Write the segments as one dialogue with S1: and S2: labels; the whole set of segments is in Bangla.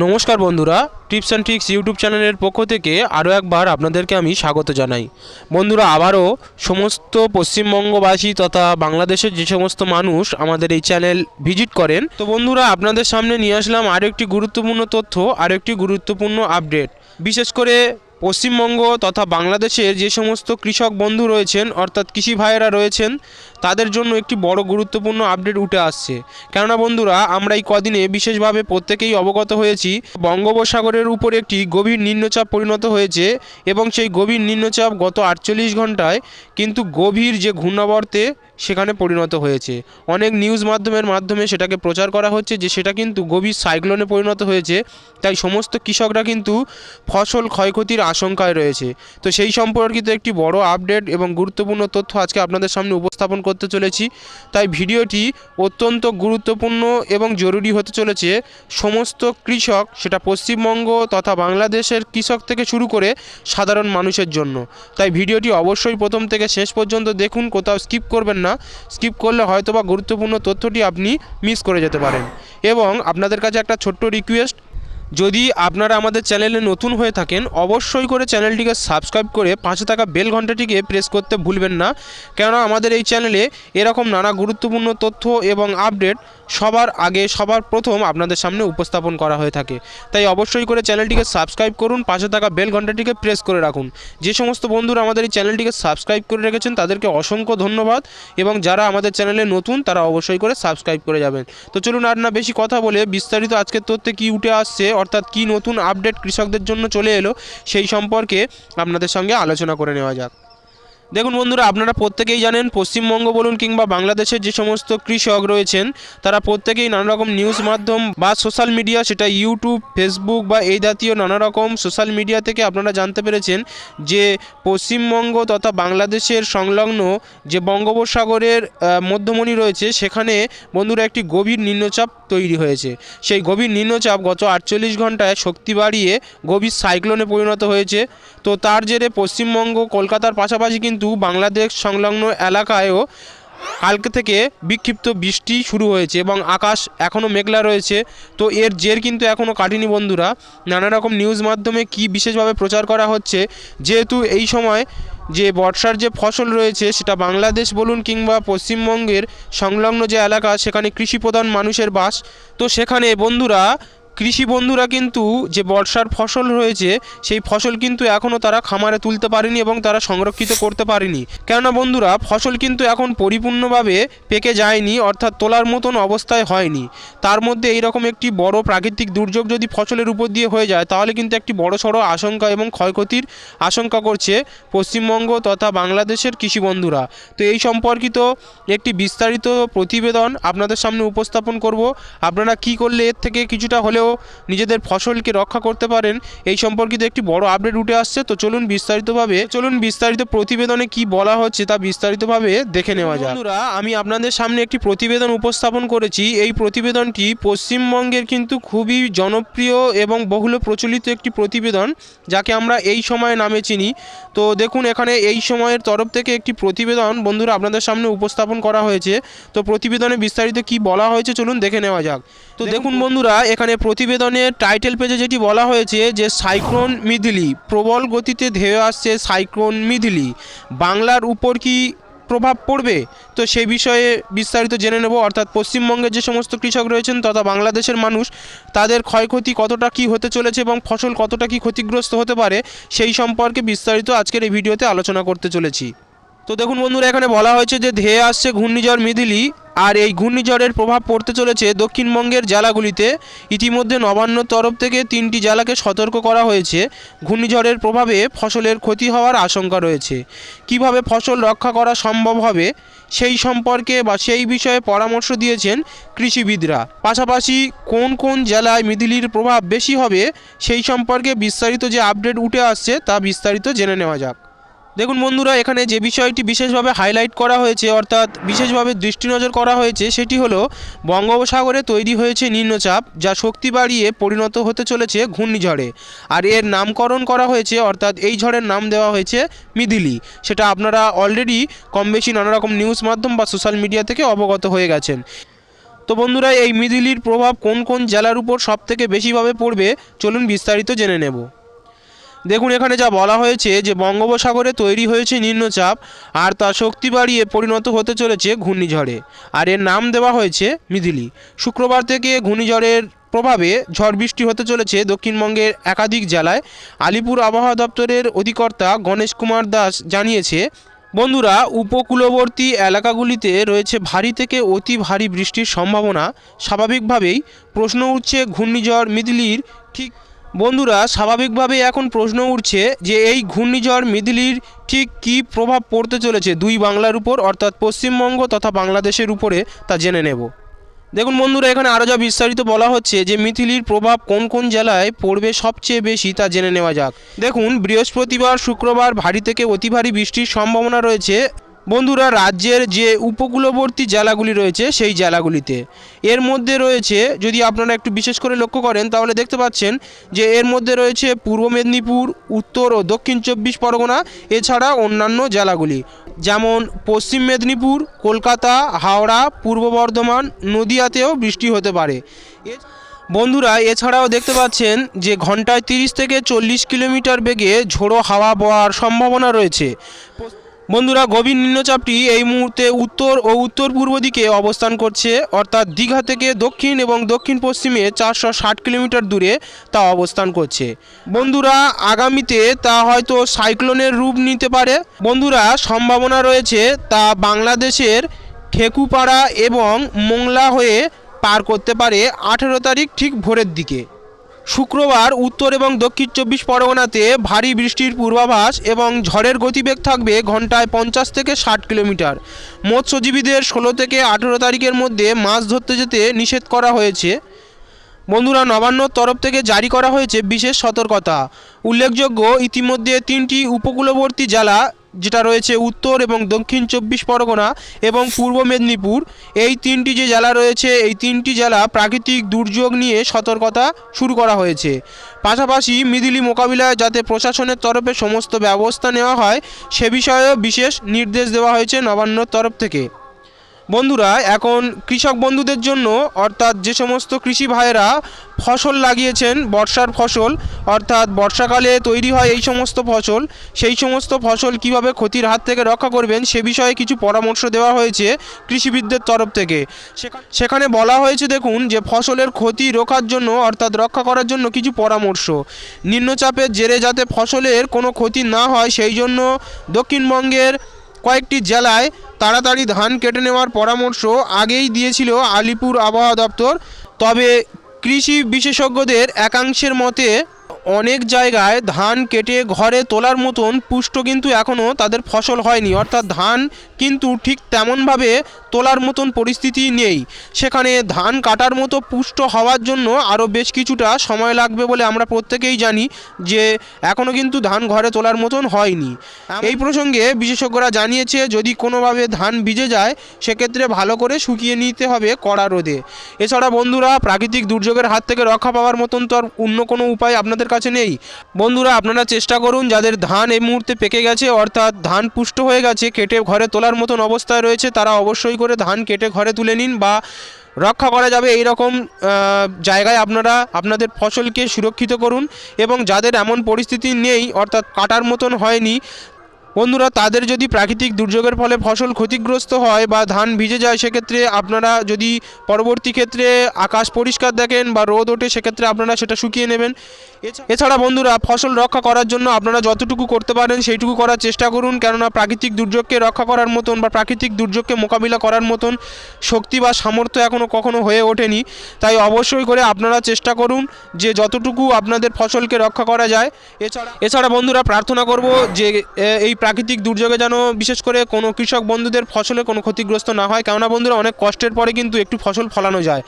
S1: নমস্কার বন্ধুরা, টিপস অ্যান্ড ট্রিক্স ইউটিউব চ্যানেলের পক্ষ থেকে আরও একবার আপনাদেরকে আমি স্বাগত জানাই। বন্ধুরা, আবারও সমস্ত পশ্চিমবঙ্গবাসী তথা বাংলাদেশের যে সমস্ত মানুষ আমাদের এই চ্যানেল ভিজিট করেন, তো বন্ধুরা, আপনাদের সামনে নিয়ে আসলাম আরও একটি গুরুত্বপূর্ণ তথ্য আরও একটি গুরুত্বপূর্ণ আপডেট। বিশেষ করে পশ্চিমবঙ্গ তথা বাংলাদেশের যে সমস্ত কৃষক বন্ধু রয়েছেন, অর্থাৎ কৃষি ভাইয়েরা রয়েছেন তাদের জন্য একটি বড় গুরুত্বপূর্ণ আপডেট উঠে আসছে। কেননা বন্ধুরা, আমরা এই কদিনে বিশেষভাবে প্রত্যেকেই অবগত হয়েছি, বঙ্গোপসাগরের উপর একটি গভীর নিম্নচাপ পরিণত হয়েছে এবং সেই গভীর নিম্নচাপ গত আটচল্লিশ ঘন্টায় কিন্তু গভীর যে ঘূর্ণাবর্তে সেখানে পরিণত হয়েছে। অনেক নিউজ মাধ্যমের মাধ্যমে সেটাকে প্রচার করা হচ্ছে যে সেটা কিন্তু গভীর সাইক্লোনে পরিণত হয়েছে, তাই সমস্ত কৃষকরা কিন্তু ফসল ক্ষয়ক্ষতির আশঙ্কায় রয়েছে। তো সেই সম্পর্কিত একটি বড় আপডেট এবং গুরুত্বপূর্ণ তথ্য আজকে আপনাদের সামনে উপস্থাপন করতে চলেছি। তাই ভিডিওটি অত্যন্ত গুরুত্বপূর্ণ এবং জরুরি হতে চলেছে। সমস্ত কৃষক, সেটা পশ্চিমবঙ্গ তথা বাংলাদেশের কৃষক থেকে শুরু করে সাধারণ মানুষের জন্য। তাই ভিডিওটি অবশ্যই প্রথম থেকে শেষ পর্যন্ত দেখুন, কোথাও স্কিপ করবেন না। স্কিপ করলে হয়তোবা গুরুত্বপূর্ণ তথ্যটি আপনি মিস করে যেতে পারেন। এবং আপনাদের কাছে একটা ছোট্ট রিকোয়েস্ট যদি আপনারা আমাদের চ্যানেলে নতুন হয়ে থাকেন, অবশ্যই করে চ্যানেলটিকে সাবস্ক্রাইব করে পাঁচে থাকা বেল ঘন্টাটিকে প্রেস করতে ভুলবেন না। কেননা আমাদের এই চ্যানেলে এরকম নানা গুরুত্বপূর্ণ তথ্য এবং আপডেট সবার আগে, সবার প্রথম আপনাদের সামনে উপস্থাপন করা হয়ে থাকে। তাই অবশ্যই করে চ্যানেলটিকে সাবস্ক্রাইব করুন পাশে থাকা বেল ঘন্টাটিকে প্রেস করে রাখুন। যে সমস্ত বন্ধুরা আমাদের এই চ্যানেলটিকে সাবস্ক্রাইব করে রেখেছেন, তাদেরকে অসংখ্য ধন্যবাদ এবং যারা আমাদের চ্যানেলে নতুন, তারা অবশ্যই করে সাবস্ক্রাইব করে যাবেন। তো চলুন আর না বেশি কথা বলে বিস্তারিত আজকের তথ্যে কী উঠে আসছে অর্থাৎ কি নতুন আপডেট কৃষকদের জন্য চলে এলো, সেই সম্পর্কে আপনাদের সঙ্গে আলোচনা করে নেওয়া যাক। দেখুন বন্ধুরা, আপনারা প্রত্যেকেই জানেন, পশ্চিমবঙ্গ বলুন কিংবা বাংলাদেশের যে সমস্ত কৃষক রয়েছেন, তারা প্রত্যেকেই নানা রকম নিউজ মাধ্যম বা সোশ্যাল মিডিয়া সেটা ইউটিউব ফেসবুক বা এই জাতীয় নানা রকম সোশ্যাল মিডিয়া থেকে আপনারা জানতে পেরেছেন যে পশ্চিমবঙ্গ তথা বাংলাদেশের সংলগ্ন যে বঙ্গোপসাগরের মধ্যমণি রয়েছে, সেখানে বন্ধুরা একটি গভীর নিম্নচাপ তৈরি হয়েছে। সেই গভীর নিম্নচাপ গত আটচল্লিশ ঘন্টায় শক্তি বাড়িয়ে গভীর সাইক্লোনে পরিণত হয়েছে। তো তার জেরে পশ্চিমবঙ্গ, কলকাতার পাশাপাশি কিন্তু বাংলাদেশ সংলগ্ন এলাকায়ও কালকে থেকে বিক্ষিপ্ত বৃষ্টি শুরু হয়েছে এবং আকাশ এখনও মেঘলা রয়েছে। তো এর জের কিন্তু এখনও কাটেনি বন্ধুরা। নানা রকম নিউজ মাধ্যমে কি বিশেষভাবে প্রচার করা হচ্ছে, যেহেতু এই সময় যে বর্ষার যে ফসল রয়েছে, সেটা বাংলাদেশ বলুন কিংবা পশ্চিমবঙ্গের সংলগ্ন যে এলাকা, সেখানে কৃষিপ্রধান মানুষের বাস। তো সেখানে বন্ধুরা কৃষি বন্ধুরা কিন্তু যে বর্ষার ফসল রয়েছে, সেই ফসল কিন্তু এখনও তারা খামারে তুলতে পারেনি এবং তারা সংরক্ষিত করতে পারেনি। কেননা বন্ধুরা, ফসল কিন্তু এখন পরিপূর্ণভাবে পেকে যায়নি, অর্থাৎ তোলার মতন অবস্থায় হয়নি। তার মধ্যে এইরকম একটি বড় প্রাকৃতিক দুর্যোগ যদি ফসলের উপর দিয়ে হয়ে যায়, তাহলে কিন্তু একটি বড় সড়ো আশঙ্কা এবং ক্ষয়ক্ষতির আশঙ্কা করছে পশ্চিমবঙ্গ তথা বাংলাদেশের কৃষি বন্ধুরা। তো এই সম্পর্কিত একটি বিস্তারিত প্রতিবেদন আপনাদের সামনে উপস্থাপন করব। আপনারা কি করলে এর থেকে কিছুটা হলেও নিজেদের ফসলকে রক্ষা করতে পারেন। এই সম্পর্কিত একটি বড় আপডেট উঠে আসছে। তো চলুন বিস্তারিতভাবে, চলুন বিস্তারিত প্রতিবেদনে কি বলা হচ্ছে তা বিস্তারিতভাবে দেখে নেওয়া যাক। বন্ধুরা, আমি আপনাদের সামনে একটি প্রতিবেদন উপস্থাপন করেছি। এই প্রতিবেদনটি পশ্চিমবঙ্গের কিন্তু খুবই জনপ্রিয় এবং বহুল প্রচলিত একটি প্রতিবেদন, যাকে আমরা এই সময় নামে চিনি। তো দেখুন, এখানে এই সময়ের তরফ থেকে একটি প্রতিবেদন বন্ধুরা আপনাদের সামনে উপস্থাপন করা হয়েছে। তো প্রতিবেদনে বিস্তারিত কি বলা হয়েছে চলুন দেখে নেওয়া যাক। তো দেখুন বন্ধুরা এখানে প্রতিবেদনের টাইটেল পেজে যেটি বলা হয়েছে যে সাইক্লোন মিথিলি প্রবল গতিতে ধেয়ে আসছে সাইক্লোন মিথিলি। বাংলার উপর কি প্রভাব পড়বে? তো সেই বিষয়ে বিস্তারিত জেনে নেব। অর্থাৎ পশ্চিমবঙ্গের যে সমস্ত কৃষক রয়েছেন তথা বাংলাদেশের মানুষ তাদের ক্ষয়ক্ষতি কতটা কি হতে চলেছে এবং ফসল কতটা কি ক্ষতিগ্রস্ত হতে পারে সেই সম্পর্কে বিস্তারিত আজকের এই ভিডিওতে আলোচনা করতে চলেছি। তো দেখুন বন্ধুরা, এখানে বলা হয়েছে যে ধেয়ে আসছে ঘূর্ণিঝড় মিদিলি আর এই ঘূর্ণিঝড়ের প্রভাব পড়তে চলেছে দক্ষিণবঙ্গের জেলাগুলিতে। ইতিমধ্যে নবান্নর তরফ থেকে তিনটি জেলাকে সতর্ক করা হয়েছে। ঘূর্ণিঝড়ের প্রভাবে ফসলের ক্ষতি হওয়ার আশঙ্কা রয়েছে। কীভাবে ফসল রক্ষা করা সম্ভব হবে সেই সম্পর্কে বা সেই বিষয়ে পরামর্শ দিয়েছেন কৃষিবিদরা। পাশাপাশি কোন কোন জেলায় মিথিলির প্রভাব বেশি হবে সেই সম্পর্কে বিস্তারিত যে আপডেট উঠে আসছে তা বিস্তারিত জেনে নেওয়া যাক। দেখুন বন্ধুরা, এখানে যে বিষয়টি বিশেষভাবে হাইলাইট করা হয়েছে, অর্থাৎ বিশেষভাবে দৃষ্টিনজর করা হয়েছে, সেটি হলো বঙ্গোপসাগরে তৈরি হয়েছে নিম্নচাপ, যা শক্তি বাড়িয়ে পরিণত হতে চলেছে ঘূর্ণিঝড়ে। আর এর নামকরণ করা হয়েছে, অর্থাৎ এই ঝড়ের নাম দেওয়া হয়েছে মিদিলি সেটা আপনারা অলরেডি কম বেশি নানা রকম নিউজ মাধ্যম বা সোশ্যাল মিডিয়া থেকে অবগত হয়ে গেছেন। তো বন্ধুরা, এই মিদিলির প্রভাব কোন কোন জেলার উপর সব থেকে বেশিভাবে পড়বে, চলুন বিস্তারিত জেনে নেব। দেখুন, এখানে যা বলা হয়েছে যে বঙ্গোপসাগরে তৈরি হয়েছে নিম্নচাপ আর তা শক্তি বাড়িয়ে পরিণত হতে চলেছে ঘূর্ণিঝড়ে। আর এর নাম দেওয়া হয়েছে মিদিলি শুক্রবার থেকে ঘূর্ণিঝড়ের প্রভাবে ঝড় বৃষ্টি হতে চলেছে দক্ষিণবঙ্গের একাধিক জেলায়। আলিপুর আবহাওয়া দপ্তরের অধিকর্তা গণেশ কুমার দাস জানিয়েছে, বন্ধুরা, উপকূলবর্তী এলাকাগুলিতে রয়েছে ভারী থেকে অতি ভারী বৃষ্টির সম্ভাবনা। স্বাভাবিকভাবেই প্রশ্ন উঠছে ঘূর্ণিঝড় মিদিলির ঠিক বন্ধুরা, স্বাভাবিকভাবেই এখন প্রশ্ন উঠছে যে এই ঘূর্ণিঝড় মিদিলির ঠিক কী প্রভাব পড়তে চলেছে দুই বাংলার উপর, অর্থাৎ পশ্চিমবঙ্গ তথা বাংলাদেশের উপরে, তা জেনে নেব। দেখুন বন্ধুরা, এখানে আরও যা বিস্তারিত বলা হচ্ছে যে মিথিলির প্রভাব কোন কোন জেলায় পড়বে সবচেয়ে বেশি, তা জেনে নেওয়া যাক। দেখুন, বৃহস্পতিবার, শুক্রবার ভারী থেকে অতি ভারী বৃষ্টির সম্ভাবনা রয়েছে। বন্ধুরা, রাজ্যের যে উপকূলবর্তী জেলাগুলি রয়েছে সেই জেলাগুলিতে। এর মধ্যে রয়েছে, যদি আপনারা একটু বিশেষ করে লক্ষ্য করেন, তাহলে দেখতে পাচ্ছেন যে এর মধ্যে রয়েছে পূর্ব মেদিনীপুর, উত্তর ও দক্ষিণ চব্বিশ পরগনা, এছাড়া অন্যান্য জেলাগুলি। যেমন পশ্চিম মেদিনীপুর, কলকাতা, হাওড়া, পূর্ব বর্ধমান, নদিয়াতেও বৃষ্টি হতে পারে। বন্ধুরা, এছাড়াও দেখতে পাচ্ছেন যে ঘন্টায় তিরিশ থেকে চল্লিশ কিলোমিটার বেগে ঝোড়ো হাওয়া বওয়ার সম্ভাবনা রয়েছে। বন্ধুরা, গভীর নিম্নচাপটি এই মুহূর্তে উত্তর ও উত্তর পূর্ব দিকে অবস্থান করছে, অর্থাৎ দীঘা থেকে দক্ষিণ এবং দক্ষিণ পশ্চিমে চারশো ষাট কিলোমিটার দূরে তা অবস্থান করছে। বন্ধুরা, আগামীতে তা হয়তো সাইক্লোনের রূপ নিতে পারে। বন্ধুরা, সম্ভাবনা রয়েছে তা বাংলাদেশের ঠেকুপাড়া এবং মোংলা হয়ে পার করতে পারে আঠেরো তারিখ ঠিক ভোরের দিকে। শুক্রবার উত্তর এবং দক্ষিণ চব্বিশ পরগনাতে ভারী বৃষ্টির পূর্বাভাস এবং ঝড়ের গতিবেগ থাকবে ঘন্টায় পঞ্চাশ থেকে ষাট কিলোমিটার। মৎস্যজীবীদের ষোলো থেকে আঠেরো তারিখের মধ্যে মাছ ধরতে যেতে নিষেধ করা হয়েছে। বন্ধুরা, নবান্নর তরফ থেকে জারি করা হয়েছে বিশেষ সতর্কতা। উল্লেখযোগ্য, ইতিমধ্যে তিনটি উপকূলবর্তী জেলা যেটা রয়েছে উত্তর এবং দক্ষিণ চব্বিশ পরগনা এবং পূর্ব মেদিনীপুর। এই তিনটি যে জেলা রয়েছে, এই তিনটি জেলা প্রাকৃতিক দুর্যোগ নিয়ে সতর্কতা শুরু করা হয়েছে। পাশাপাশি মিদিলি মোকাবিলায় যাতে প্রশাসনের তরফে সমস্ত ব্যবস্থা নেওয়া হয়, সে বিষয়েও বিশেষ নির্দেশ দেওয়া হয়েছে নবান্নর তরফ থেকে। বন্ধুরা, এখন কৃষক বন্ধুদের জন্য, অর্থাৎ যে সমস্ত কৃষি ভাইয়েরা ফসল লাগিয়েছেন, বর্ষার ফসল, অর্থাৎ বর্ষাকালে তৈরি হয় এই সমস্ত ফসল, সেই সমস্ত ফসল কীভাবে ক্ষতির হাত থেকে রক্ষা করবেন, সে বিষয়ে কিছু পরামর্শ দেওয়া হয়েছে কৃষিবিদদের তরফ থেকে। সেখা- সেখানে বলা হয়েছে, দেখুন, যে ফসলের ক্ষতি রোখার জন্য, অর্থাৎ রক্ষা করার জন্য কিছু পরামর্শ। নিম্নচাপের জেরে যাতে ফসলের কোনো ক্ষতি না হয়, সেই জন্য দক্ষিণবঙ্গের কয়েকটি জেলায় তাড়াতাড়ি ধান কেটে নেওয়ার পরামর্শ আগেই দিয়েছিল আলিপুর আবহাওয়া দপ্তর। তবে কৃষি বিশেষজ্ঞদের একাংশের মতে, অনেক জায়গায় ধান কেটে ঘরে তোলার মতন পুষ্ট কিন্তু এখনও তাদের ফসল হয়নি। অর্থাৎ ধান কিন্তু ঠিক তেমনভাবে তোলার মতন পরিস্থিতি নেই। সেখানে ধান কাটার মতো পুষ্ট হওয়ার জন্য আরও বেশ কিছুটা সময় লাগবে বলে আমরা প্রত্যেকেই জানি যে এখনও কিন্তু ধান ঘরে তোলার মতন হয়নি। এই প্রসঙ্গে বিশেষজ্ঞরা জানিয়েছে যদি কোনোভাবে ধান ভিজে যায় সেক্ষেত্রে ভালো করে শুকিয়ে নিতে হবে কড়া রোদে। এছাড়া বন্ধুরা প্রাকৃতিক দুর্যোগের হাত থেকে রক্ষা পাওয়ার মতন তো আর অন্য কোনো উপায় আপনাদের কাছে নেই। বন্ধুরা আপনারা চেষ্টা করুন যাদের ধান এই মুহূর্তে পেকে গেছে অর্থাৎ ধান পুষ্ট হয়ে গেছে কেটে ঘরে তোলার মতন অবস্থায় রয়েছে, তারা অবশ্যই করে ধান কেটে ঘরে তুলে নিন বা রক্ষা করা যাবে এই রকম জায়গায় আপনারা আপনাদের ফসলকে সুরক্ষিত করুন এবং যাদের এমন পরিস্থিতি নেই, অর্থাৎ কাটার মতন হয়নি বন্ধুরা তাদের যদি প্রাকৃতিক দুর্যোগের ফলে ফসল ক্ষতিগ্রস্ত হয় বা ধান ভিজে যায় সেক্ষেত্রে আপনারা যদি পরবর্তী ক্ষেত্রে আকাশ পরিষ্কার দেখেন বা রোদ ওঠে সেক্ষেত্রে আপনারা সেটা শুকিয়ে নেবেন। এছাড়া বন্ধুরা ফসল রক্ষা করার জন্য আপনারা যতটুকু করতে পারেন সেইটুকু করার চেষ্টা করুন। কেননা প্রাকৃতিক দুর্যোগকে রক্ষা করার মতন বা প্রাকৃতিক দুর্যোগকে মোকাবিলা করার মতন শক্তি বা সামর্থ্য এখনও কখনো হয়ে ওঠেনি। তাই অবশ্যই করে আপনারা চেষ্টা করুন যে যতটুকু আপনাদের ফসলকে রক্ষা করা যায়। এছাড়া এছাড়া বন্ধুরা প্রার্থনা করব যে এই প্রাকৃতিক দুর্যোগে যেন বিশেষ করে কোনো কৃষক বন্ধুদের ফসলে কোনো ক্ষতিগ্রস্ত না হয়। কেননা বন্ধুরা, অনেক কষ্টের পরে কিন্তু একটু ফসল ফলানো যায়।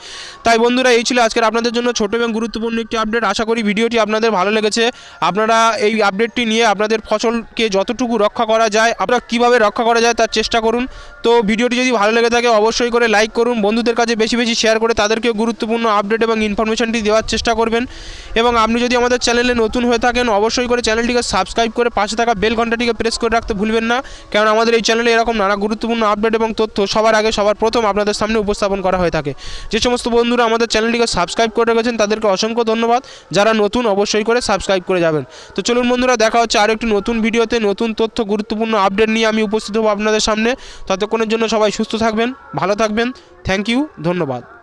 S1: তাই বন্ধুরা, এই ছিল আজকের আপনাদের জন্য ছোট এবং গুরুত্বপূর্ণ একটি আপডেট। আশা করি ভিডিওটি আপনাদের ভালো লেগেছে। আপনারা এই আপডেটটি নিয়ে আপনাদের ফসলকে যতটুকু রক্ষা করা যায়, আপনারা কীভাবে রক্ষা করা যায় তার চেষ্টা করুন। তো ভিডিওটি যদি ভালো লেগে থাকে, অবশ্যই করে লাইক করুন। বন্ধুদের কাছে বেশি বেশি শেয়ার করে তাদেরকেও গুরুত্বপূর্ণ আপডেট এবং ইনফরমেশনটি দেওয়ার চেষ্টা করবেন। এবং আপনি যদি আমাদের চ্যানেলে নতুন হয়ে থাকেন, অবশ্যই করে চ্যানেলটিকে সাবস্ক্রাইব করে পাশে থাকা বেল ঘন্টাটিকে প্রেস করে রাখতে ভুলবেন না। কারণ আমাদের এই চ্যানেলে এরকম নানা গুরুত্বপূর্ণ আপডেট এবং তথ্য সবার আগে, সবার প্রথম আপনাদের সামনে উপস্থাপন করা হয়ে থাকে। যে সমস্ত বন্ধুরা আমাদের চ্যানেলটিকে সাবস্ক্রাইব করে রেখেছেন, তাদেরকে অসংখ্য ধন্যবাদ। যারা নতুন, অবশ্যই করে সাবস্ক্রাইব করে যাবেন। তো চলুন বন্ধুরা, দেখা হচ্ছে আর একটি নতুন ভিডিওতে। নতুন তথ্য, গুরুত্বপূর্ণ আপডেট নিয়ে আমি উপস্থিত হব আপনাদের সামনে। ততক্ষণের জন্য সবাই সুস্থ থাকবেন, ভালো থাকবেন। থ্যাংক ইউ ধন্যবাদ।